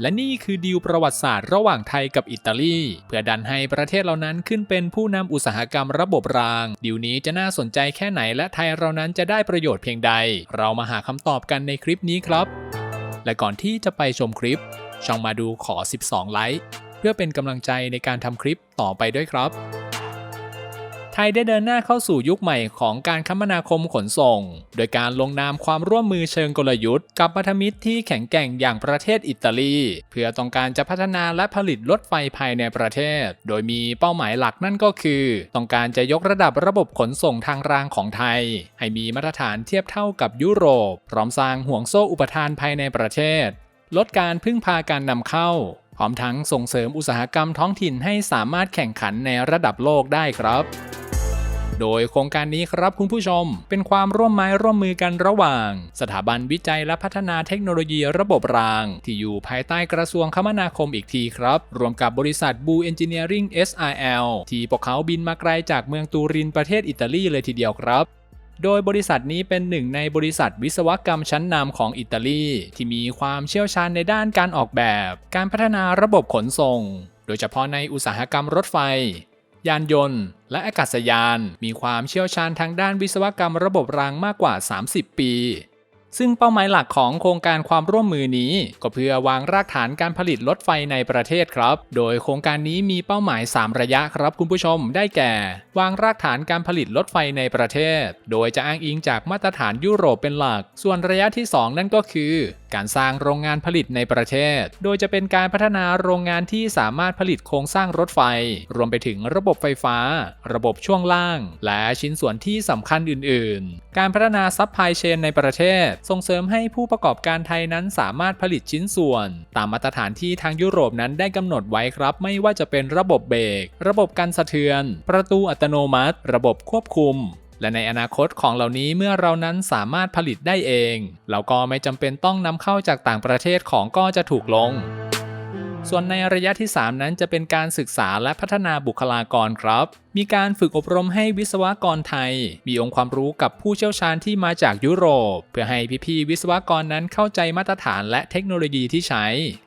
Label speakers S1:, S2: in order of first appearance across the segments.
S1: และนี่คือดีลประวัติศาสตร์ระหว่างไทยกับอิตาลี เพื่อดันให้ประเทศเหล่านั้นขึ้นเป็นผู้นำอุตสาหกรรมระบบราง ดีลนี้จะน่าสนใจแค่ไหนและไทยเรานั้นจะได้ประโยชน์เพียงใด เรามาหาคำตอบกันในคลิปนี้ครับ และก่อนที่จะไปชมคลิป ช่องมาดูขอ 12 ไลค์เพื่อเป็นกำลังใจในการทำคลิปต่อไปด้วยครับ ทยได้เดินหน้าเข้าสู่ยุคใหม่ของการคมนาคมขนส่ง โดยการลงนามความร่วมมือเชิงกลยุทธ์กับพันธมิตรที่แข็งแกร่งอย่างประเทศอิตาลี เพื่อต้องการจะพัฒนาและผลิตรถไฟภายในประเทศ โดยมีเป้าหมายหลักนั่นก็คือ ต้องการจะยกระดับระบบขนส่งทางรางของไทย ให้มีมาตรฐานเทียบเท่ากับยุโรป พร้อมสร้างห่วงโซ่อุปทานภายในประเทศ ลดการพึ่งพาการนำเข้าพร้อมทั้งส่งเสริมอุตสาหกรรมท้องถิ่นให้สามารถแข่งขันในระดับโลกได้ครับ โดยโครงการนี้ครับคุณผู้ชม เป็นความร่วมไม้ร่วมมือกันระหว่าง สถาบันวิจัยและพัฒนาเทคโนโลยีระบบราง ที่อยู่ภายใต้กระทรวงคมนาคมอีกทีครับ รวมกับบริษัทบูเอนจิเนียริง SRL ที่พวกเขาบินมาไกลจากเมืองตูรินประเทศอิตาลีเลยทีเดียวครับโดยบริษัทนี้เป็นหนึ่งในบริษัทวิศวกรรมชั้นนำของอิตาลี ที่มีความเชี่ยวชาญในด้านการออกแบบ การพัฒนาระบบขนส่ง โดยเฉพาะในอุตสาหกรรมรถไฟ ยานยนต์ และอากาศยานมีความเชี่ยวชาญทางด้านวิศวกรรมระบบรางมากกว่า 30 ปี ซึ่งเป้าหมายหลักของโครงการความร่วมมือนี้ ก็เพื่อวางรากฐานการผลิตรถไฟในประเทศครับ โดยโครงการนี้มีเป้าหมาย 3 ระยะครับคุณผู้ชม ได้แก่ วางรากฐานการผลิตรถไฟในประเทศ โดยจะอ้างอิงจากมาตรฐานยุโรปเป็นหลัก ส่วนระยะที่ 2 นั่นก็คือ การสร้างโรงงานผลิตในประเทศ โดยจะเป็นการพัฒนาโรงงานที่สามารถผลิตโครงสร้างรถไฟ รวมไปถึงระบบไฟฟ้า ระบบช่วงล่าง และชิ้นส่วนที่สำคัญอื่น ๆ การพัฒนาซัพพลายเชนในประเทศส่งเสริมให้ผู้ประกอบการไทยนั้นสามารถผลิตชิ้นส่วน ตามมาตรฐานที่ทางยุโรปนั้นได้กำหนดไว้ครับ ไม่ว่าจะเป็นระบบเบรกระบบกันสะเทือน ประตูอัตโนมัติ ระบบควบคุมและในอนาคตของเหล่านี้เมื่อเรานั้นสามารถผลิตได้เอง เราก็ไม่จำเป็นต้องนำเข้าจากต่างประเทศของก็จะถูกลง ส่วนในระยะที่ 3 นั้นจะเป็นการศึกษาและพัฒนาบุคลากรครับ มีการฝึกอบรมให้วิศวกรไทย มีองค์ความรู้กับผู้เชี่ยวชาญที่มาจากยุโรป เพื่อให้พี่ๆวิศวกรนั้นเข้าใจมาตรฐานและเทคโนโลยีที่ใช้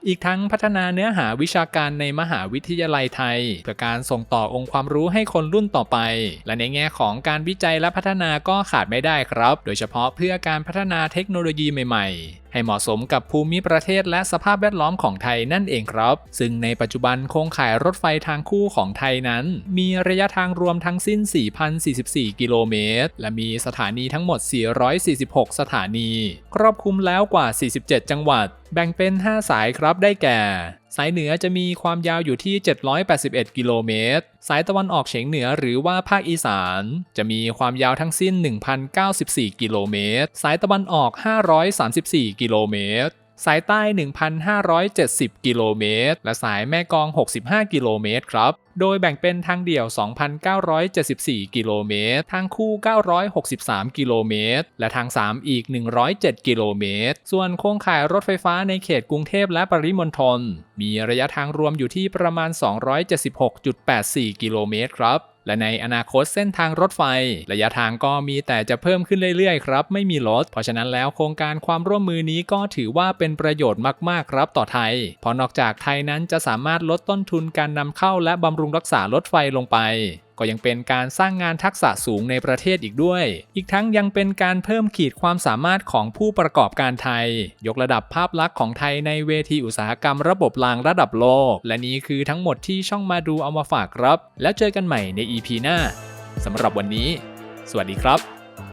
S1: อีกทั้งพัฒนาเนื้อหาวิชาการในมหาวิทยาลัยไทย เพื่อการส่งต่อองค์ความรู้ให้คนรุ่นต่อไป และในแง่ของการวิจัยและพัฒนาก็ขาดไม่ได้ครับ โดยเฉพาะเพื่อการพัฒนาเทคโนโลยีใหม่ๆให้เหมาะสมกับภูมิประเทศและสภาพแวดล้อมของไทยนั่นเองครับ ซึ่งในปัจจุบันโครงข่ายรถไฟทางคู่ของไทยนั้น มีระยะทางางรวมทั้งสิ้น 4,044 กิโลเมตร และมีสถานีทั้งหมด 446 สถานี ครอบคลุมแล้วกว่า 47 จังหวัด แบ่งเป็น 5 สายครับได้แก่ สายเหนือจะมีความยาวอยู่ที่ 781 กิโลเมตร สายตะวันออกเฉียงเหนือหรือว่าภาคอีสาน จะมีความยาวทั้งสิ้น 1,094 กิโลเมตร สายตะวันออก 534 กิโลเมตร สายใต้ 1,570 กิโลเมตร และสายแม่กอง 65 กิโลเมตรครับ โดยแบ่งเป็นทางเดี่ยว 2,974 กิโลเมตร ทางคู่ 963 กิโลเมตร และทาง 3 อีก 107 กิโลเมตร ส่วนโครงข่ายรถไฟฟ้าในเขตกรุงเทพและปริมณฑล มีระยะทางรวมอยู่ที่ประมาณ 276.84 กิโลเมตรครับ และในอนาคตเส้นทางรถไฟ ระยะทางก็มีแต่จะเพิ่มขึ้นเรื่อยๆครับ ไม่มีลด เพราะฉะนั้นแล้วโครงการความร่วมมือนี้ก็ถือว่าเป็นประโยชน์มากๆครับต่อไทย เพราะนอกจากไทยนั้นจะสามารถลดต้นทุนการนำเข้าและบำรุงรักษารถไฟลงไปก็ยังเป็นการสร้างงานทักษะสูงในประเทศอีกด้วย อีกทั้งยังเป็นการเพิ่มขีดความสามารถของผู้ประกอบการไทย ยกระดับภาพลักษณ์ของไทยในเวทีอุตสาหกรรมระบบรางระดับโลก และนี้คือทั้งหมดที่ช่องมาดูเอามาฝากครับ แล้วเจอกันใหม่ใน EP หน้าสำหรับวันนี้ สวัสดีครับ